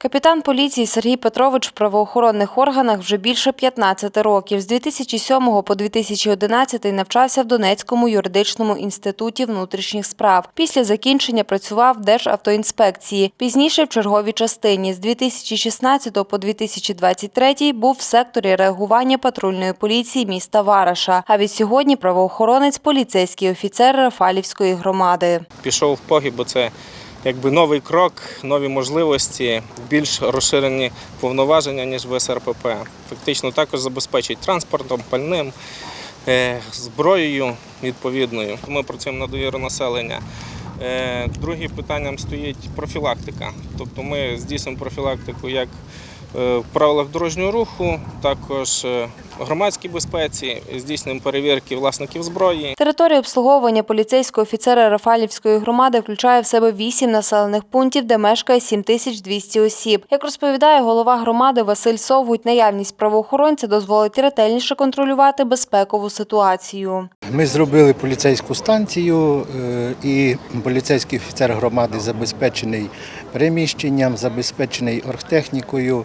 Капітан поліції Сергій Петрович в правоохоронних органах вже більше 15 років. З 2007 по 2011 навчався в Донецькому юридичному інституті внутрішніх справ. Після закінчення працював в Державтоінспекції. Пізніше в черговій частині. З 2016 по 2023 був в секторі реагування патрульної поліції міста Вараша. А від сьогодні правоохоронець поліцейський офіцер Рафалівської громади. пішов в погиб, бо це якби новий крок, нові можливості, більш розширені повноваження, ніж в СРПП. Фактично також забезпечить транспортом, пальним, е, зброєю відповідною. Ми працюємо на довіру населення. Е, Другим питанням стоїть профілактика. Тобто ми здійснюємо профілактику як в правилах дорожнього руху, також е, громадській безпеці, здійснюємо перевірки власників зброї. Територія обслуговування поліцейського офіцера Рафалівської громади включає в себе вісім населених пунктів, де мешкає 7200 осіб. Як розповідає голова громади Василь Совгуть, наявність правоохоронця дозволить ретельніше контролювати безпекову ситуацію. Ми зробили поліцейську станцію, е, і поліцейський офіцер громади забезпечений переміщенням, забезпечений оргтехнікою.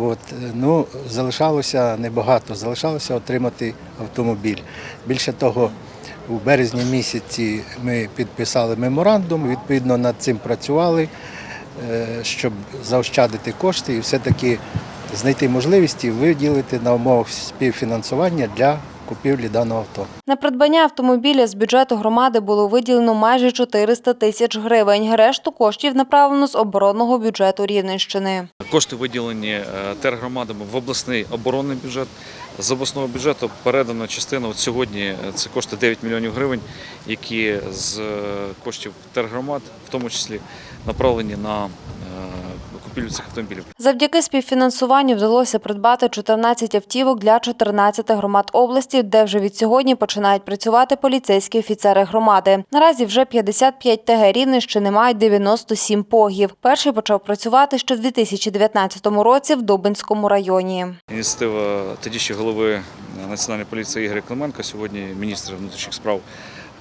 От, ну, залишалося небагато, залишалося отримати автомобіль. Більше того, у березні місяці ми підписали меморандум, відповідно над цим працювали, е, щоб заощадити кошти і все-таки знайти можливості виділити на умовах співфінансування для купівлі даного авто. На придбання автомобіля з бюджету громади було виділено майже 400 тисяч гривень. Решту коштів направлено з оборонного бюджету Рівненщини. Кошти виділені е, тергромадами в обласний оборонний бюджет. З обласного бюджету передано частину. От сьогодні е, це кошти 9 мільйонів гривень, які з е, коштів тергромад, в тому числі направлені на е, купівлю цих автомобілів. Завдяки співфінансуванню вдалося придбати 14 автівок для 14 громад області, де вже від сьогодні починають працювати поліцейські офіцери громади. Наразі вже 55 ТГ Рівненщини мають 97 погів. Перший почав працювати ще в 2019 році в Дубинському районі. Ініціатива тоді ще голови Національної поліції Ігоря Клименка, сьогодні міністра внутрішніх справ,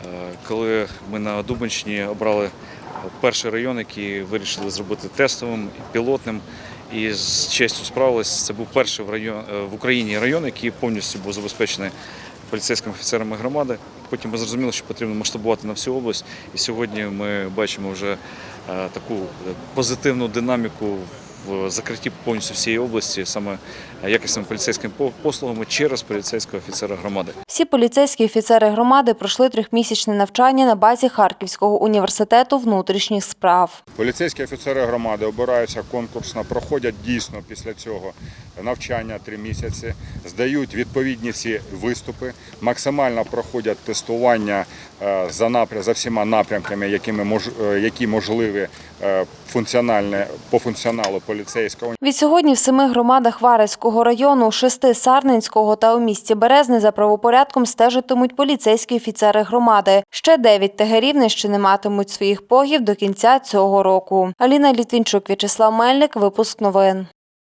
е, коли ми на Дубенщині обрали перший район, який вирішили зробити тестовим, пілотним. І з честю справились. Це був перший в район е, в Україні район, який повністю був забезпечений поліцейськими офіцерами громади. Потім ми зрозуміли, що потрібно масштабувати на всю область. І сьогодні ми бачимо вже е, таку позитивну динаміку в закритті повністю всієї області, саме якісними поліцейськими послугами через поліцейського офіцера громади. Всі поліцейські офіцери громади пройшли трьохмісячне навчання на базі Харківського університету внутрішніх справ. Поліцейські офіцери громади обираються конкурсно, проходять дійсно після цього навчання три місяці, здають відповідні всі виступи, максимально проходять тестування е, за напрям за всіма напрямками, якими мож, е, які можливі е, функціональне по функціоналу поліцейського. Від сьогодні в семи громадах Вареського району, шести Сарненського та у місті Березни за правопорядком стежитимуть поліцейські офіцери громади. Ще дев'ять тегерів ще не матимуть своїх погів до кінця цього року. Аліна Літвінчук, В'ячеслав Мельник, випуск новин.